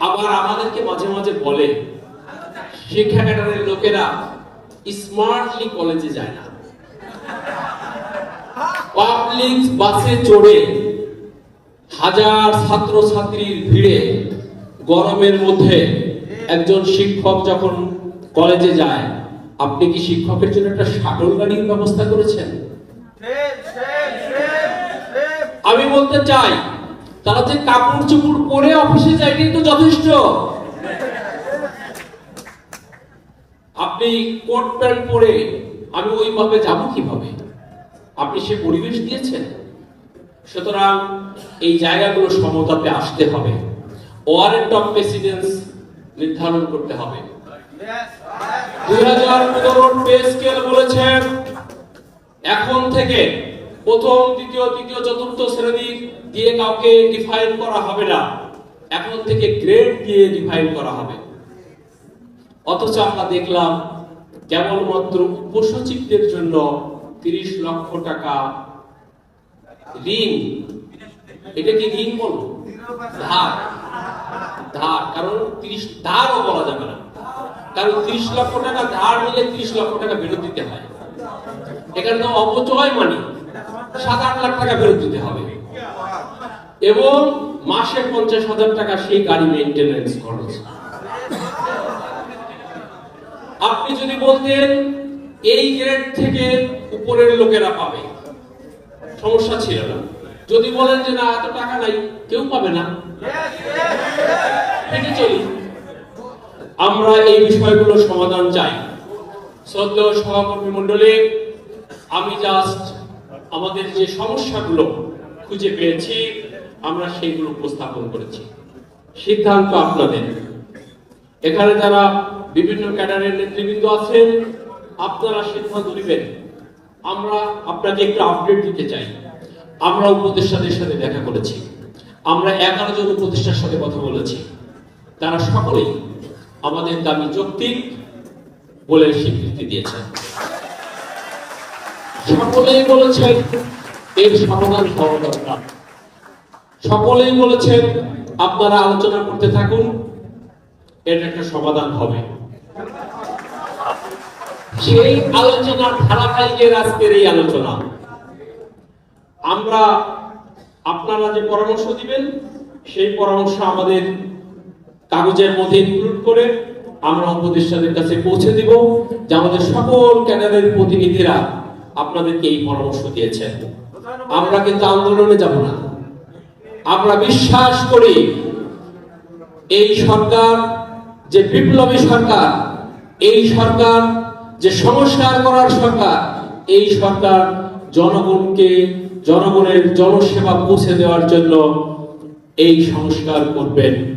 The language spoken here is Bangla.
আবার আমাদেরকে মাঝে মাঝে বলে শিক্ষা ক্যাডারের লোকেরা স্মার্টলি কলেজে যায় না। পাবলিক বাসে চড়ে হাজার ছাত্র ছাত্রীর ভিড়ে গরমের মধ্যে একজন শিক্ষক যখন কলেজে যায় আপনি কি শিক্ষকের জন্য একটা শাটল গাড়ির ব্যবস্থা করেছেন? আমি বলতে চাই তারা যে কাপড় চোপড় পরে অফিসে যায় কিন্তু যথেষ্ট। আপনি কোট প্যান্ট পরে আমি ওইভাবে যাব কীভাবে? আপনি সে পরিবেশ দিয়েছেন। সুতরাং এই জায়গাগুলো সমতাতে আসতে হবে। ওয়ারেন্ট অফ প্রেসিডেন্স নির্ধারণ করতে হবে। দুই হাজার পনেরোর পে স্কেল বলেছেন, এখন থেকে প্রথম, দ্বিতীয়, তৃতীয়, চতুর্থ শ্রেণি দিয়ে কাউকে ডিফাইন করা হবে না। এখন থেকে গ্রেড দিয়ে ডিফাইন করা হবে। অথচ আমরা দেখলাম, কেবলমাত্র উপসচিবদের জন্য তিরিশ লক্ষ টাকা ঋণ। এটা কি ঋণ বলব? ধার। ধার, কারণ তিরিশ, ধারও বলা যাবে না। কারণ তিরিশ লক্ষ টাকা ধার নিলে তিরিশ লক্ষ টাকা ফেরত দিতে হয়। এখানে অপচয় মানে। সাত আট লাখ টাকা ফেরত দিতে হবে। এবং মাসে পঞ্চাশ হাজার টাকা সেই গাড়ি মেনটেনেন্স খরচ। আপনি যদি বলতেন, এই গ্রেড থেকে উপরের লোকেরা পাবে। সমস্যা ছিল না। যদি বলেন যে, না, এত টাকা নাই, কেউ পাবে না। হেঁটে চলি। আমরা এই বিষয়গুলোর সমাধান চাই। সদ্য সহকর্মী মন্ডলে আমি জাস্ট আমাদের যে সমস্যাগুলো খুঁজে পেয়েছি, আমরা সেইগুলো উপস্থাপন করেছি। সিদ্ধান্ত আপনাদের। এখানে যারা বিভিন্ন ক্যাডারের নেতৃবৃন্দ আছেন, আপনারা সিদ্ধান্ত নেবেন। আমরা আপনাকে একটু আপডেট দিতে চাই। আমরা উপদেষ্টাদের সাথে দেখা করেছি। আমরা এগারো জন উপদেষ্টার সাথে কথা বলেছি। তারা সকলেই আমাদের দাবি যৌক্তিক বলে স্বীকৃতি দিয়েছেন। সকলেই বলেছেন, এর সমাধান হওয়া দরকার। সকলেই বলেছেন, আপনারা আলোচনা করতে থাকুন, এর একটা সমাধান হবে। সেই আলোচনার ধারাবাহিকের আজকের এই আলোচনা। আমরা আপনারা যে পরামর্শ দিবেন, সেই পরামর্শ আমাদের কাগজের মধ্যে ইনক্লুড করে আমরা উপদেষ্টাদের কাছে পৌঁছে দিব, যে আমাদের সকল ক্যাডারের প্রতিনিধিরা আপনাদেরকে এই পরামর্শ দিয়েছেন। আমরা কিন্তু আন্দোলনে যাব না। আমরা বিশ্বাস করি এই সরকার যে বিপ্লবী সরকার, এই সরকার যে সংস্কার করার সরকার, এই সরকার জনগণকে, জনগণের জনসেবা পৌঁছে দেওয়ার জন্য এই সংস্কার করবেন।